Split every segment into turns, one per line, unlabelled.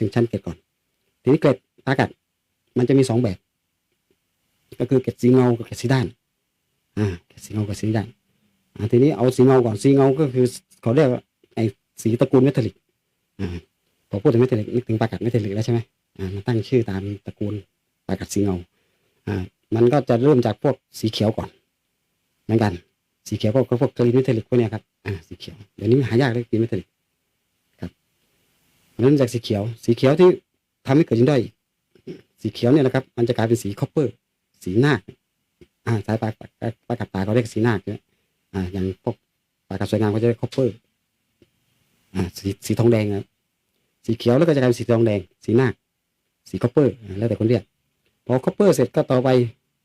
ถึงชั้นเกล็ดก่อน ทีนี้เกล็ดปากัดมันจะมีสองแบบ ก็คือเกล็ดสีเงากับเกล็ดสีด้านอ่าเกล็ดสีเงากับสีด้านอ่าทีนี้เอาสีเงาก่อนสีเงาก็คือเขาเรียกว่าไอ้สีตระกูลเมทัลลิกอ่าพอพูดถึงเมทัลลิกนึกถึงปากัดเมทัลลิกแล้วใช่ไหมอ่ามันตั้งชื่อตามตระกูลปากัดสีเงาอ่ามันก็จะเริ่มจากพวกสีเขียวก่อนเหมือนกันสีเขียวก็พวกกรีนเมทัลลิกพวกเนี้ยครับอ่าสีเขียวเดี๋ยวนี้หายากเลยกรีนเมทัลลิก เริ่มจากสีเขียว สีเขียวที่ทำให้เกิดยินด้ สีเขียวเนี่ยนะครับ มันจะกลายเป็นสีคอปเปอร์ สีนาคอ่าสายปลาปลาปลากัดปลาเขาเรียกสีนาคใช่ไอ่า อย่างพวกปลากัดสวยงามเขาจะเรียกคอปเปอร์ อ่า สีสีทองแดงครับสีเขียวแล้วก็จะกลายเป็นสีทองแดง สีนาคสีคอปเปอร์ แล้วแต่คนเรียก พอคอปเปอร์เสร็จก็ต่อไป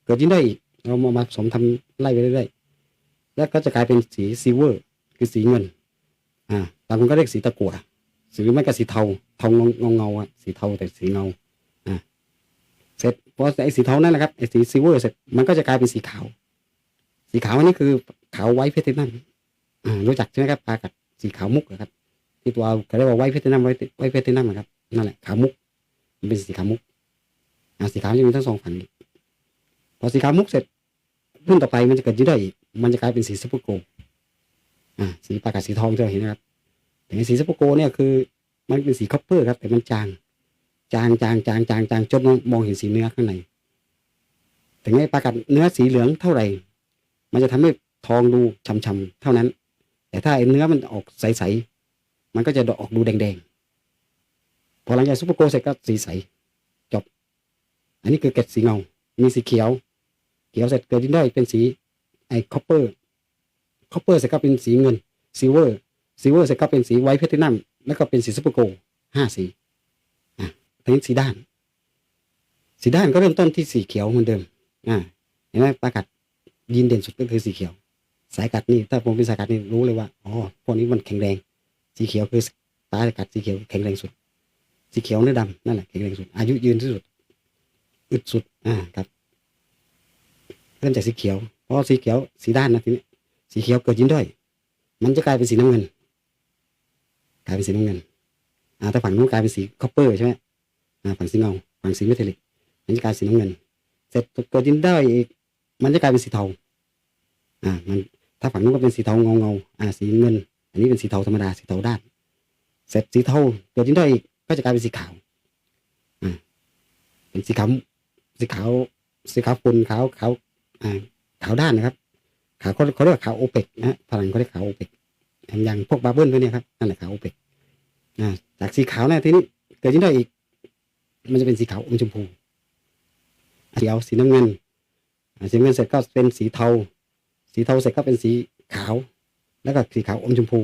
เกิดยินได้อีก เรามามาผสมทำไล่ไปเรื่อยๆ แล้วก็จะกลายเป็นสีซิเวอร์ คือสีเงิน อ่า บางคนก็เรียกสีตะกั่ว หรือไม่ก็สีเทาเทาเงาเงาอะสีเทาแต่สีเงาอ่าเสร็จพอไอ้สีเทานั่นแหละครับไอ้สีซิเวอร์เสร็จมันก็จะกลายเป็นสีขาว สีขาวอันนี้คือขาวไวท์เพชรนั่นอ่ารู้จักใช่ไหมครับปลากัดสีขาวมุกอครับที่ตัวเขาเรียกว่าไวท์เพชรนั่นไวท์ไวท์เพชรนั่นะครับนั่นแหละขาวมุก มันเป็นสีขาวมุกอ่าสีขาวจะมีทั้งสองฝั่งพอสีขาวมุกเสร็จรุ่นต่อไปมันจะเกิดยืดได้อีกมันจะกลายเป็นสีซุปเปอร์โกลอ่าสีปลากัดสีทองที่เราเห็นนะครับ แต่สีซุปเปโกเนี่ยคือมันเป็นสีคอปเปอร์ครับ แต่มันจาง จางจางจางจางจางจนมองเห็นสีเนื้อข้างในถึงไอ้ปลากัดเนื้อสีเหลืองเท่าไหร่ มันจะทำให้ทองดูช่ำๆเท่านั้น แต่ถ้าเนื้อมันออกใสๆมันก็จะออกดูแดงๆพอหลังจากซุปเปอร์โกเสร็จก็สีใสจบ อันนี้คือเกล็ดสีเงา มีสีเขียว เขียวเสร็จเกิดดินได้อยเป็นสีไอ้คอปเปอร์คอปเปอร์เสร็จก็เป็นสีเงินซิลเวอร์ ซิลเวอร์เสร็จก็เป็นสีไวท์เพชรนัมแล้วก็เป็นสีซุปเปอร์โกลห้าสีทีนี้สีด้าน สีด้านก็เริ่มต้นที่สีเขียวเหมือนเดิม อ่า เห็นไหมปลากัดยินเด่นสุดก็คือสีเขียว สายกัดนี่ถ้าผมเป็นสายกัดนี่รู้เลยว่าอ๋อพวกนี้มันแข็งแรง สีเขียวคือปลากัดสีเขียวแข็งแรงสุด สีเขียวเนื้อดำนั่นแหละแข็งแรงสุด อายุยืนที่สุด อึดสุด อ่าครับเริ่มจากสีเขียวเพราะสีเขียวสีด้านนะทีนี้สีเขียวเกิดยินด้อยมันจะกลายเป็นสีน้ำเงิน กลายเป็นสีน้ำเงินอ่าถ้าฝั่งนู้นกลายเป็นสีคอปเปอร์ใช่ไหมอ่าฝั่งสีเงาฝั่งสีเมทัลลิกมันจะกลายเป็นสีน้ำเงิน เสร็จเกิดดินได้อีกมันจะกลายเป็นสีเทาอ่ามันถ้าฝั่งนู้นก็เป็นสีเทาเงาเงาอ่าสีเงิน อันนี้เป็นสีเทาธรรมดาสีเทาด้าน เสร็จสีเทาเกิดดินได้อีกก็จะกลายเป็นสีขาวอ่าเป็นสีขาวสีขาวสีขาวปุนขาวขาวอ่าขาวด้านนะครับขาวเขาเรียกว่าขาวโอเปกนะฮะฝรั่งเขาเรียกขาวโอเปก อย่างพวกบาร์เบิลพวกเนี้ยครับนั่นแหละขาวโอเปกจากสีขาวนี่ยทีนี้เกิดดินได้อีก มันจะเป็นสีขาวอมชมพูเขียวสีน้ำเงินสีน้ำเงินเสร็จก็เป็นสีเทา สีเทาเสร็จก็เป็นสีขาว แล้วก็สีขาวอมชมพู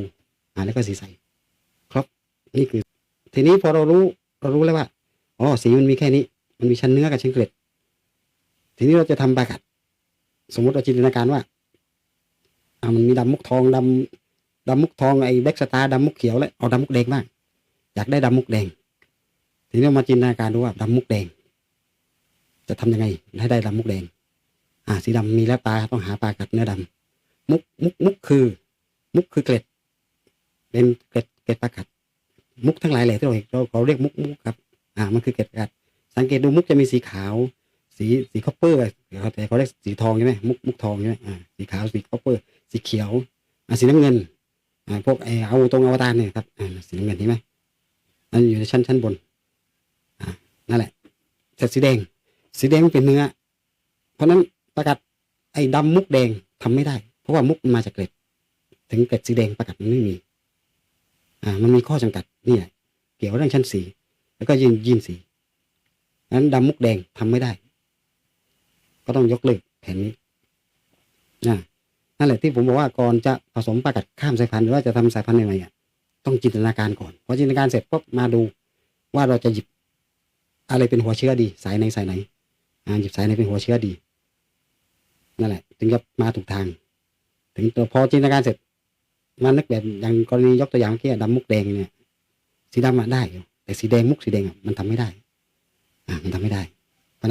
อ่าแล้วก็สีใสครับนี่คือ ทีนี้พอเรารู้เรารู้แล้วว่าอ๋อสีมันมีแค่นี้ มันมีชั้นเนื้อกับชั้นเกล็ด ทีนี้เราจะทำปลากัด สมมติเราจินตนาการว่าอ่ามันมีดำมุกทองดำ ดำมุกทองไอ้แบ็กสตาร์ดำมุกเขียวแล้วเอาดำมุกแดงบ้างอยากได้ดำมุกแดง ทีนี้มาจินตนาการดูว่าดำมุกแดง จะทำยังไงให้ได้ดำมุกแดง อ่าสีดำมีแล้วปลาต้องหาปลากัดเนื้อดำมุกมุกมุกคือ มุกคือเกล็ด เป็นเกล็ดเกล็ดปลากัด มุกทั้งหลายแหละที่เราเห็นเราเราเรียกมุกมุกครับ อ่า มันคือเกล็ดกัด สังเกตดูมุกจะมีสีขาว สีสีคอปเปอร์เขาแต่เขาเรียกสีทองใช่ไหมมุกมุกทองใช่ไหมอ่าสีขาวสีคอปเปอร์ สีเขียวอ่าสีน้ำเงิน พวกไอเอาตรงอวตารเนี่ยครับสีน้ำเงินใช่ไหมอันอยู่ในชั้นชั้นบนนั่นแหละแต่สีแดง สีแดงเป็นเนื้อ เพราะฉะนั้นประกัดไอ้ดำมุกแดงทำไม่ได้ เพราะว่ามุกมันมาจากเกล็ด ถึงเกล็ดสีแดงประกัดมันไม่มี อ่า มันมีข้อจำกัดนี่แหละเกี่ยวกับเรื่องชั้นสีแล้วก็ยินยินสีนั้นดำมุกแดงทำไม่ได้ ก็ต้องยกเลิกแผนนี้นะ นั่นแหละที่ผมบอกว่าก่อนจะผสมประกัดข้ามสายพันธุ์หรือว่าจะทำสายพันธุ์ใหม่ๆอะต้องจินตนาการก่อนพอจินตนาการเสร็จปุ๊บมาดูว่าเราจะหยิบอะไรเป็นหัวเชื้อดี สายไหนสายไหนหยิบสายไหนเป็นหัวเชื้อดีนั่นแหละ ถึงจะมาถูกทาง ถึงตัวพอจินตนาการเสร็จมานึกแบบอย่างกรณียกตัวอย่างเมื่อกี้ดำมุกแดงเนี่ย สีดำอะได้อยู่แต่สีแดงมุกสีแดงมันทำไม่ได้ อ่ามันทำไม่ได้